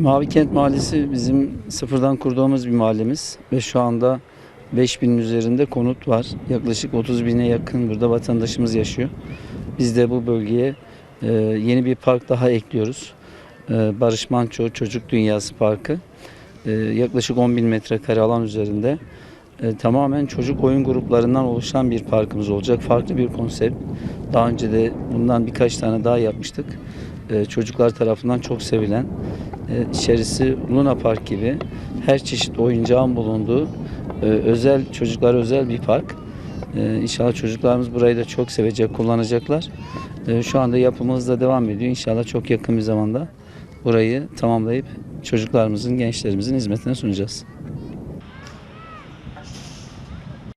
Mavi Kent Mahallesi bizim sıfırdan kurduğumuz bir mahallemiz ve şu anda 5000'in üzerinde konut var. Yaklaşık 30 bine yakın burada vatandaşımız yaşıyor. Biz de bu bölgeye e, yeni bir park daha ekliyoruz. E, Barış Manço Çocuk Dünyası Parkı. E, yaklaşık 10 bin metrekare alan üzerinde e, tamamen çocuk oyun gruplarından oluşan bir parkımız olacak. Farklı bir konsept. Daha önce de bundan birkaç tane daha yapmıştık. E, çocuklar tarafından çok sevilen, e, içerisi Luna Park gibi her çeşit oyuncağın bulunduğu e, özel çocuklara özel bir park. E, İnşallah çocuklarımız burayı da çok sevecek, kullanacaklar. E, Şu anda yapımımız da devam ediyor. İnşallah çok yakın bir zamanda burayı tamamlayıp çocuklarımızın, gençlerimizin hizmetine sunacağız.